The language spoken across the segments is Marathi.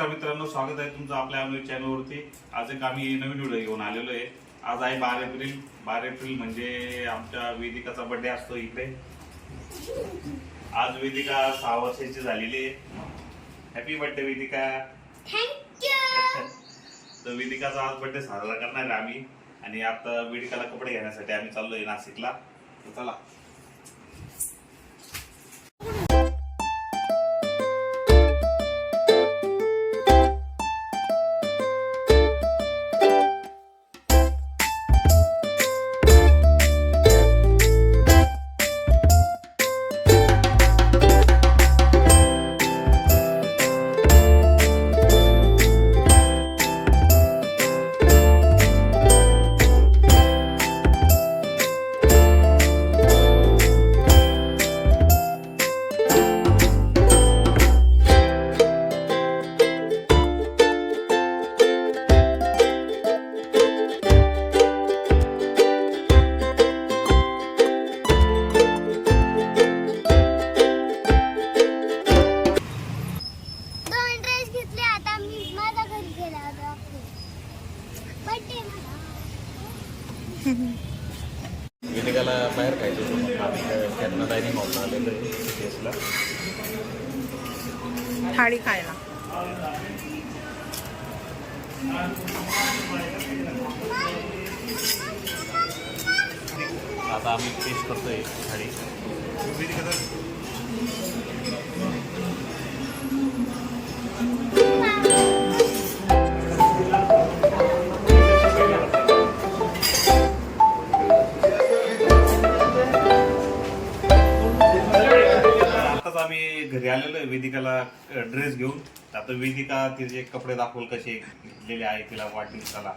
नमस्कार मित्रांनो स्वागत आहे तुमचं आपल्या आम्ही चॅनलवरती आज एक आम्ही नवीन व्हिडिओ घेऊन आलेलो आहे. आज आहे बारा एप्रिल. बारा एप्रिल म्हणजे आमच्या वेदिकाचा बर्थडे असतो इकडे. आज वेदिका सहा वर्षाची झालेली आहे. Happy birthday Vedika. तर वेदिकाचा आज बर्थडे साजरा करणार आहे आम्ही. आणि आता वेदिकाला कपडे घेण्यासाठी आम्ही चाललोय नाशिकला. तर चला. आता आम्ही टेस्ट करतोय थाळी वेदिकाला ड्रेस घेऊन. आता वेदिका तिचे कपडे दाखवल कसे घेतलेले आहे तिला वाढदिवसाला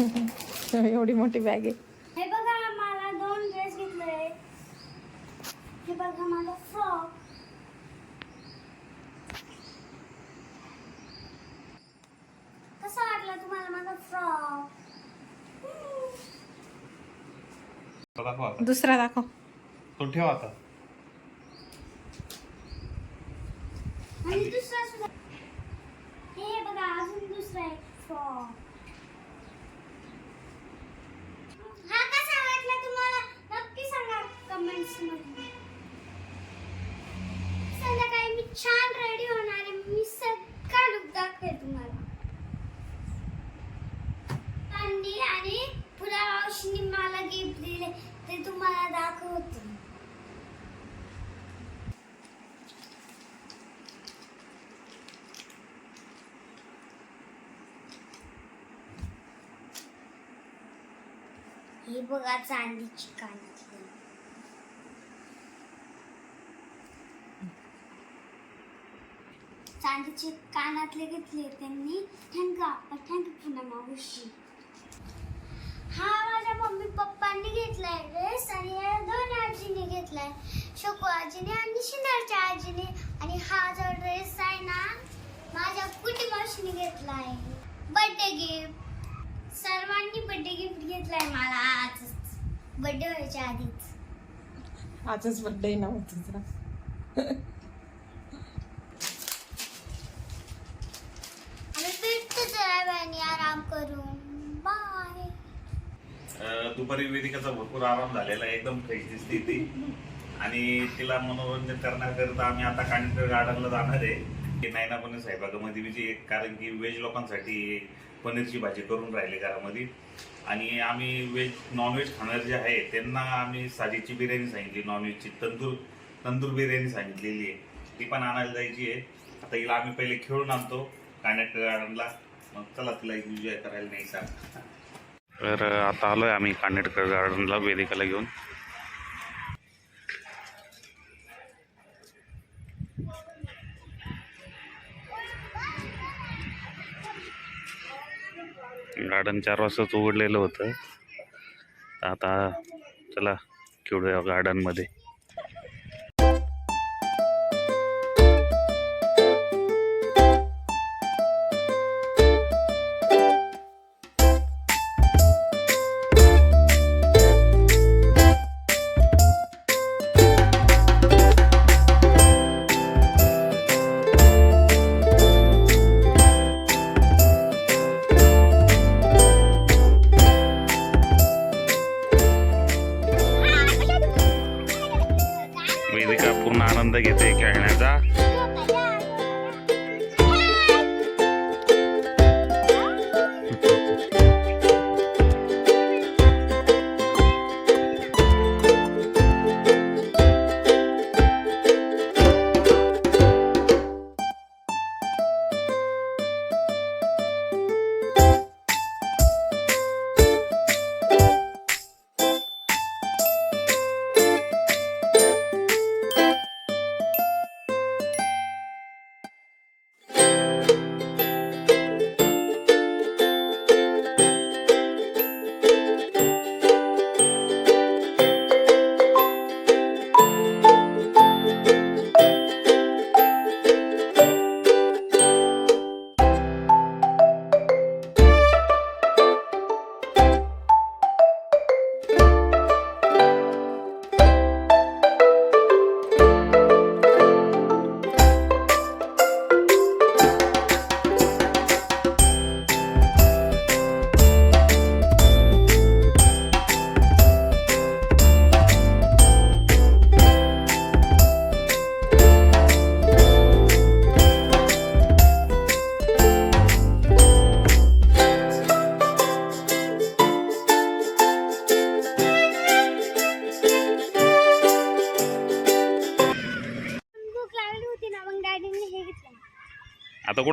एवढी मोठी बॅग आहे. हे बघा मला दोन ड्रेस घेतले हे बघा माझा फ्रॉक कसा वाटला तुम्हाला माझा फ्रॉक दाखव दुसरा दाखव. तो ठेव आता. आणि दुसरा सुद्धा. हे बघा अजून दुसरा एक फ्रॉक हा कसा वाटला तुम्हाला? नक्की सांगा कमेंट्समध्ये. संध्याकाळी मी छान रेडी होणार आहे मी सगळा लुक दाखवेल तुम्हाला अंडी आणि पुला मावशीने मला गिफ्ट दिले ते तुम्हाला दाखवते हे बघा चांदीची कानातली चांदीचे कानातले घेतले त्यांनी. थँक्यू आपण पुन्हा मावशी. हा माझ्या मम्मी पप्पांनी घेतलाय ड्रेस आणि या दोन आजीने घेतलाय. शोको आजीने आणि शिंदरच्या आजीने. आणि हा जो ड्रेस आहे ना माझ्या कुटी मावशीने घेतलाय. बर्थडे गिफ्ट सर्वांनी बर्थडे गिफ्ट घेतलाय मला आज. बर्थडे व्हायच्या आधीच. आजच बर्थडे ना हो तुझा. आराम करून. बाय दुपारी वेदिकाचा भरपूर आराम झालेला आहे एकदम फ्रेश दिसते ती आणि तिला मनोरंजन करण्याकरिता आम्ही आता कांडेकर गार्डनला जाणार आहे. की नायना पनीर साहेबागामध्ये विजय कारण की व्हेज लोकांसाठी पनीरची भाजी करून राहिली घरामध्ये. आणि आम्ही व्हेज नॉनव्हेज खाणारे जे आहे त्यांना आम्ही साजीची बिर्याणी सांगितली नॉनव्हेजची तंदूर तंदूर बिर्याणी सांगितलेली आहे. ती पण आणायला जायची आहे. आता हिला आम्ही पहिले खेळून आणतो कांडेकर गार्डनला मग चला तिला एन्जॉय करायला नाही सांग तर आता आलोय आम्ही कानेटकर गार्डनला वेदिकाला घेऊन. गार्डन चार वाजताच उघडलेलं होतं. आता चला खेळूया गार्डनमध्ये. सात्विका पूर्ण आनंद घेते खेळण्याचा.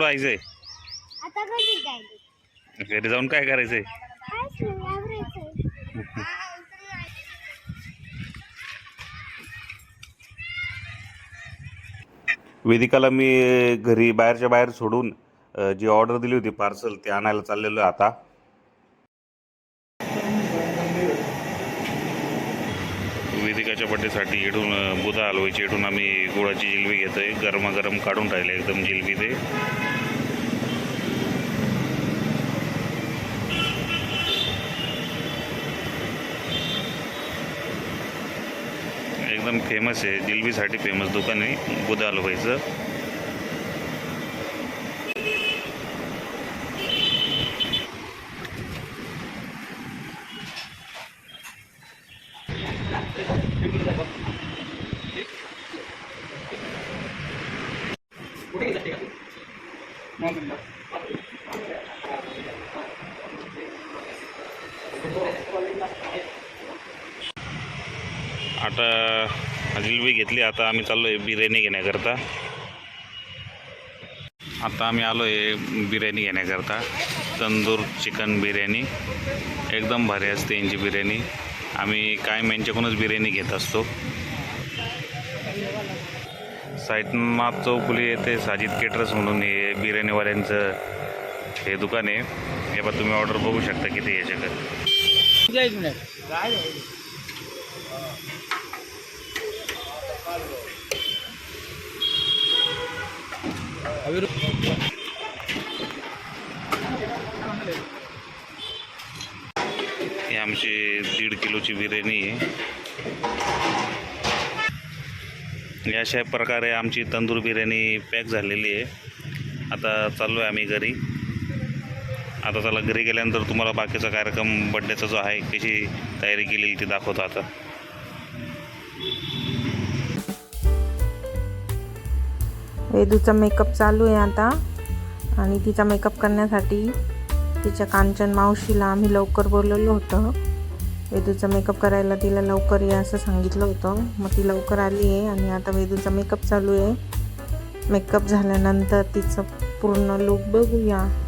जायचंय? आता घरी जायचं? घरी जाऊन काय करायचंय? वेदिकाला मी घरी बाहेरच्या बाहेर सोडून जी ऑर्डर दिली होती पार्सल ते आणायला चाललेलो आहे आता. वेदिकाच्या बड्डेसाठी इडून बुधा हलवायची इडून आम्ही गुळाची जिलबी घेतोय. गरमागरम काढून राहिले एकदम जिलबी ते. एकदम फेमस आहे. जिलबीसाठी फेमस दुकान आहे. गुदाल व्हायचं आता जिलबी घेतली. आता आम्ही चाललो आहे बिर्याणी घेण्याकरता. आता आम्ही आलो आहे बिर्याणी घेण्याकरता. तंदूर चिकन बिर्याणी. एकदम भारी असते यांची बिर्याणी. आम्ही कायम यांच्याकडूनच बिर्याणी घेत असतो. साईटनाथ चौकुली येथे साजिद केटरस म्हणून हे बिर्याणीवाल्यांचं हे दुकान आहे. हे बा तुम्ही ऑर्डर बघू शकता किती आहे याच्याकडे. ही आमची दीड किलोची बिर्याणी आहे. अशा प्रकारे आमची तंदूर बिर्याणी पॅक झालेली आहे. आता चाललो आहे आम्ही घरी. आता चला घरी गेल्यानंतर तुम्हाला बाकीचा कार्यक्रम बड्डेचा जो आहे कशी तयारी केली ती दाखवतो आता. वेदूचा मेकअप चालू आहे आता. आणि तिचा मेकअप करण्यासाठी तिच्या कांचन मावशीला आम्ही लवकर बोलवलं होतं. वेदूचा मेकअप करायला तिला लवकर या असं सांगितलं होतं. मग ती लवकर आली आहे आणि आता वेदूचा मेकअप चालू आहे. मेकअप झाल्यानंतर तिचं पूर्ण लुक बघूया.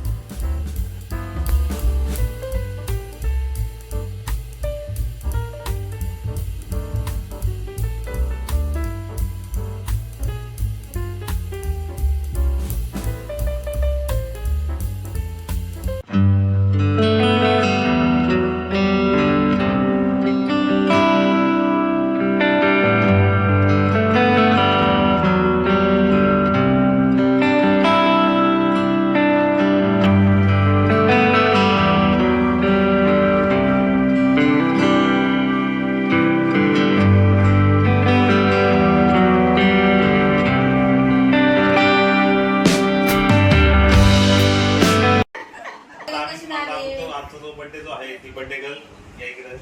आजचा जो बर्थडे जो आहे ती बर्थडे गर्ल या इकडे.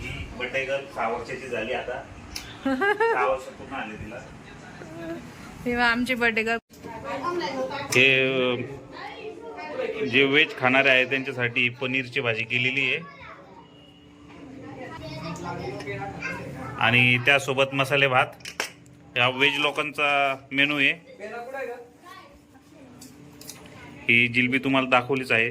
ही बर्थडे गर्ल सहा वर्षाची झाली आता. सहा वर्ष पूर्ण आले तिला. तेव्हा आमची बर्थडे गर्ल हे जे व्हेज खाणारे आहे त्यांच्यासाठी पनीरची भाजी केलेली आहे. आणि त्यासोबत मसाले भात. हा व्हेज लोकांचा मेनू आहे. ही जिलबी तुम्हाला दाखवलीच आहे.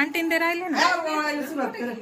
आंटीन ते राहिले ना? तर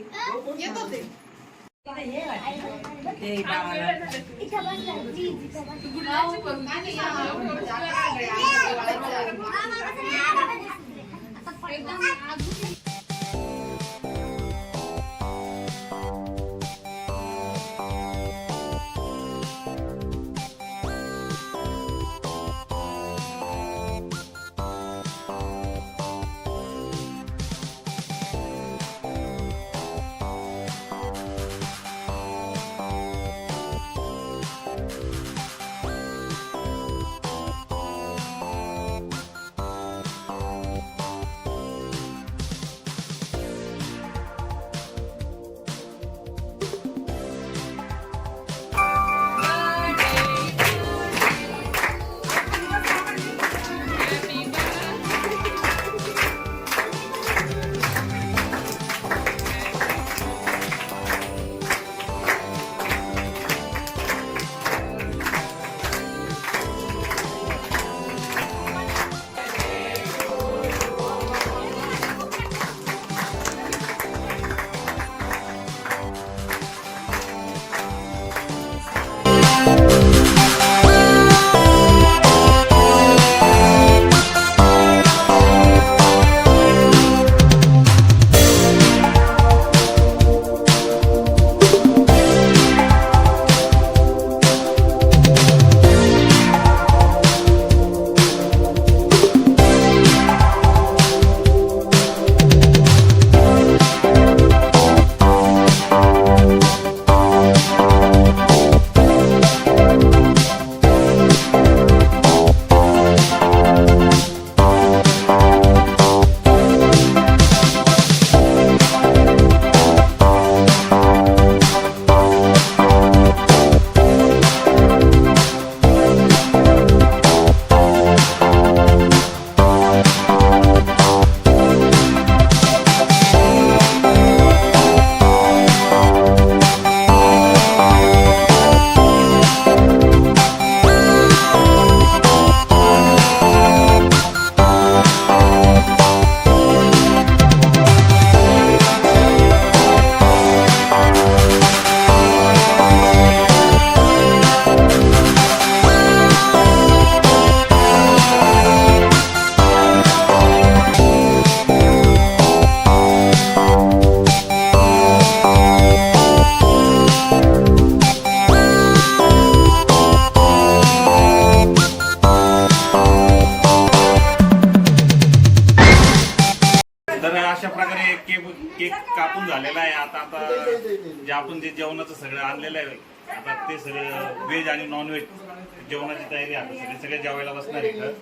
जेवणाची तयारी आता सगळे सगळे जेवायला बसणार इथं.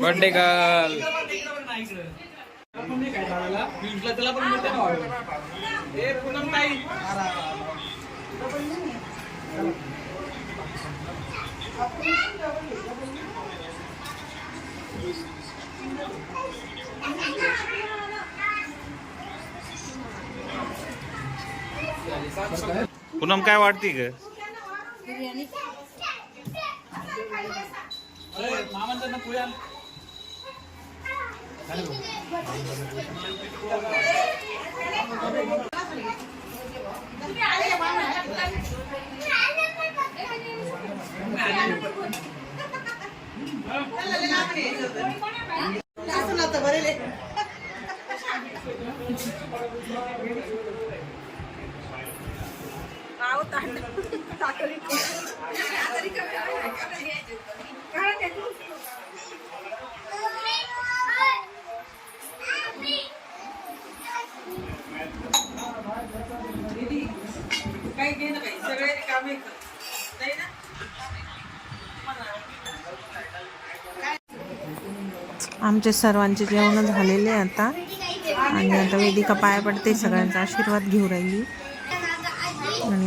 बर्थडे गर्ल पूनम काय वाटते ग? असं नव्हतं बरेले काही घे ना काही. सगळे कामे कर नाही ना? आमचे सर्वांचे जेवण झालेले आहे आता. आणि आता वेदिका पाया पडते सगळ्यांचा आशीर्वाद घेऊ राहिली.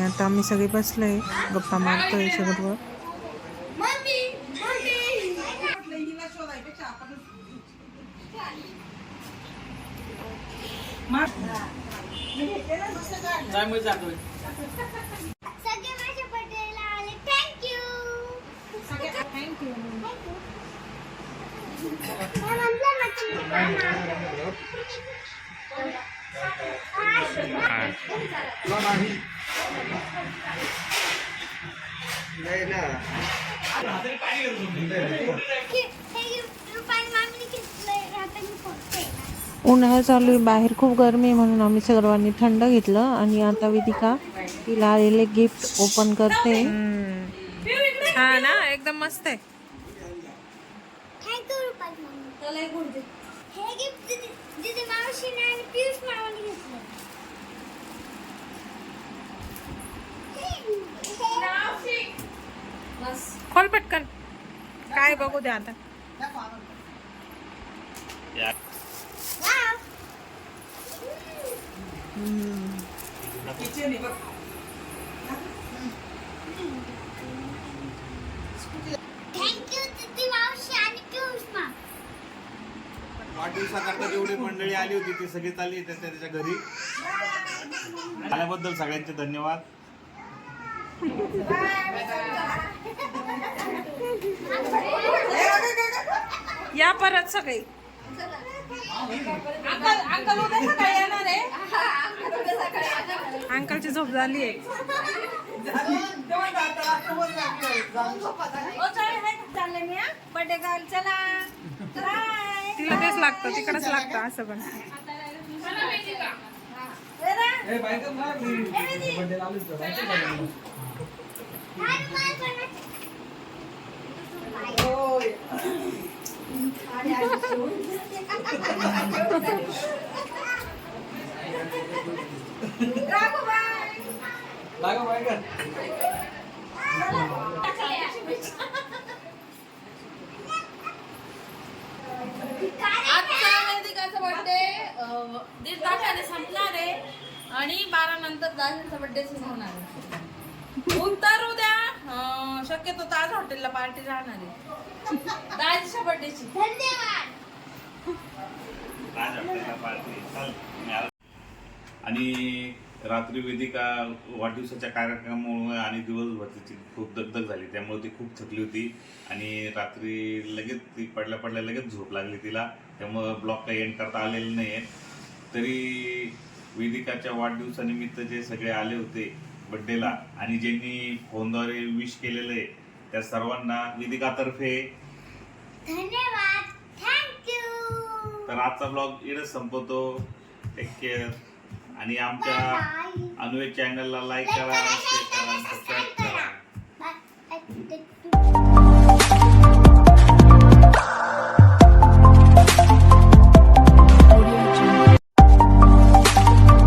आता आम्ही सगळे बसलोय. गप्पा मारतोय सगळं मम्मी मम्मी. ना. उन्हाळा चालू आहे बाहेर खूप गरमी आहे म्हणून आम्ही सर्वांनी थंड घेतलं आणि आता वेदिका तिला आलेले गिफ्ट ओपन करते. हा ना एकदम मस्त आहे थँक्यू रुपाली मामी त्याला एक गुड हे गिफ्ट दिदी दिदी मावशीने आणि पियुष मामाने घेतलं खोल पटकन. काय बघू द्या आता. आठ किचन वाढदिवसाकरता जेवढी मंडळी आली होती ती सगळीच आली त्याच्या त्याच्या घरी. आल्याबद्दल सगळ्यांचे धन्यवाद. या परत सगळे. अंकल अंकल उद्या सकाळी येणार आहे. अंकलची झोप झाली आहे. बाय तिला तेच लागतं तिकडच लागतं असं पण. बर्थडे दीड तासाने संपणार आहे. आणि बारा नंतर दाजींचा बर्थडे सुरू होणार आहे. उत्तर उद्या. शक्यतो ताज हॉटेलला पार्टी राहणार आहे. दाजीच्या बर्थडेची धन्यवाद पार्टी चाल आणि रात्री वेदिका वाढदिवसाच्या कार्यक्रमामुळे आणि दिवसभर तिची खूप दगदग झाली. त्यामुळे ती खूप थकली होती. आणि रात्री लगेच ती पडल्या पडल्या लगेच झोप लागली तिला. त्यामुळं ब्लॉग काही एंड करता आलेलं नाही आहेत तरी वेदिकाच्या वाढदिवसानिमित्त जे सगळे आले होते बड्डेला. आणि ज्यांनी फोनद्वारे विश केलेलं आहे त्या सर्वांना वेदिकातर्फे धन्यवाद. थँक्यू तर आजचा ब्लॉग इथंच संपवतो. टेक केअर आणि आमच्या बाय अनुवेद चॅनलला लाईक करा शेअर करा सबस्क्राईब करा.